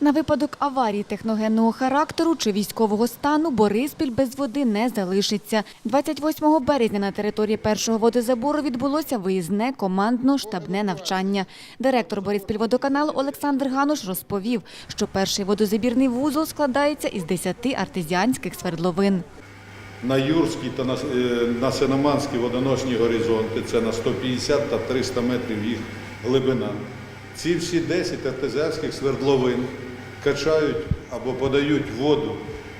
На випадок аварії техногенного характеру чи військового стану Бориспіль без води не залишиться. 28 березня на території першого водозабору відбулося виїзне командно-штабне навчання. Директор Бориспільводоканалу Олександр Гануш розповів, що перший водозабірний вузол складається із 10 артезіанських свердловин. на Юрській та на, е, Синоманській водоносні горизонти, це на 150 та 300 метрів їх глибина. Ці всі 10 артезіанських свердловин качають або подають воду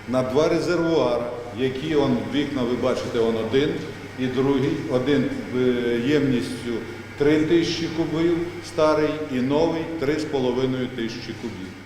на два резервуари, які он, вікна, ви бачите, он один і другий. Один е, ємністю 3 тисячі кубів, старий і новий 3,5 тисячі кубів.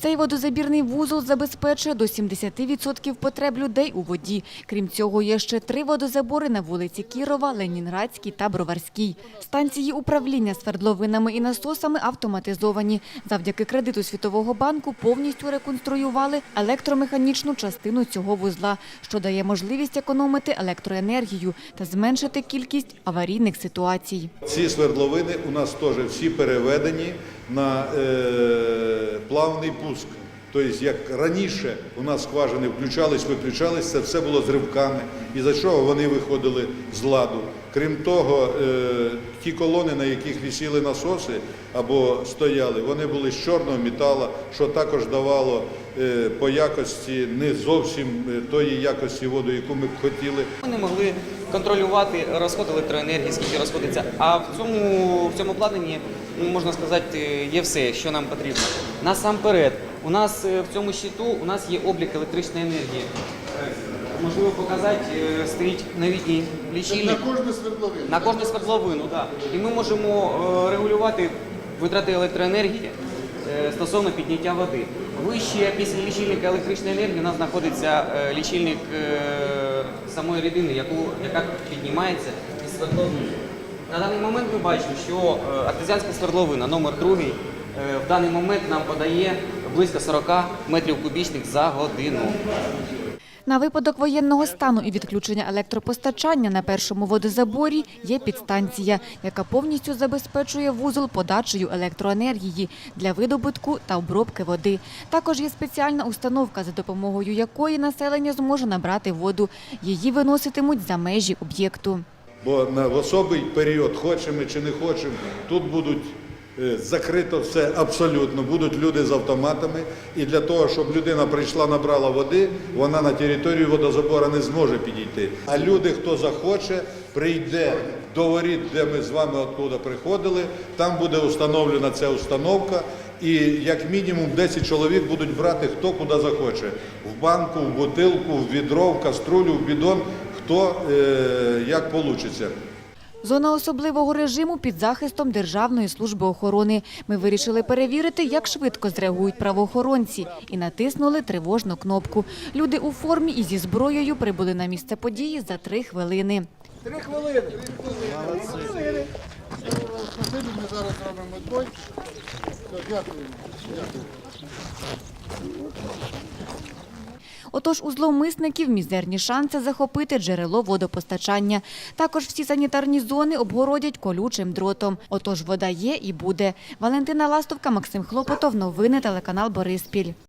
Цей водозабірний вузол забезпечує до 70% потреб людей у воді. Крім цього, є ще три водозабори на вулиці Кірова, Ленінградській та Броварській. Станції управління свердловинами і насосами автоматизовані. Завдяки кредиту Світового банку повністю реконструювали електромеханічну частину цього вузла, що дає можливість економити електроенергію та зменшити кількість аварійних ситуацій. Ці свердловини у нас теж всі переведені на е, плавний пуск. Тобто, як раніше у нас скважини включались, виключались, це все було з ривками, і за чого вони виходили з ладу. Крім того, е, ті колони, на яких висіли насоси або стояли, вони були з чорного металу, що також давало е, по якості не зовсім е, тої якості воду, яку ми б хотіли. Вони могли контролювати розход електроенергії, скільки розходиться. А в цьому, в цьому обладнанні, ну, можна сказати, є все, що нам потрібно. Насамперед, у нас е, в цьому щиту у нас є облік електричної енергії. Можливо показати, е, стоїть новітній лічильник. На кожну свердловину. На кожну свердловину, так. І ми можемо е, регулювати витрати електроенергії е, стосовно підняття води. Вище після лічильника електричної енергії у нас знаходиться лічильник самої рідини, яку, яка піднімається із свердловини. На даний момент ми бачимо, що артезіанська свердловина номер 2 в даний момент нам подає близько 40 метрів кубічних за годину. На випадок воєнного стану і відключення електропостачання на першому водозаборі є підстанція, яка повністю забезпечує вузол подачею електроенергії для видобутку та обробки води. Також є спеціальна установка, за допомогою якої населення зможе набрати воду. Її виноситимуть за межі об'єкту. Бо на особий період, хочемо чи не хочемо, тут будуть закрито все абсолютно. Будуть люди з автоматами. І для того, щоб людина прийшла, набрала води, вона на територію водозабору не зможе підійти. А люди, хто захоче, прийде до воріт, де ми з вами откуда приходили, там буде установлена ця установка. І як мінімум 10 чоловік будуть брати хто куди захоче. В банку, в бутилку, в відро, в каструлю, в бідон, хто е, як вийде. Зона особливого режиму під захистом Державної служби охорони. Ми вирішили перевірити, як швидко зреагують правоохоронці, і натиснули тривожну кнопку. Люди у формі і зі зброєю прибули на місце події за три хвилини. Три хвилини. Молодці. Спасибі, ми зараз робимо. Дякую. Отож, у зловмисників мізерні шанси захопити джерело водопостачання. Також всі санітарні зони обгородять колючим дротом. Отож, вода є і буде. Валентина Ластовка, Максим Хлопотов. Новини телеканал Бориспіль.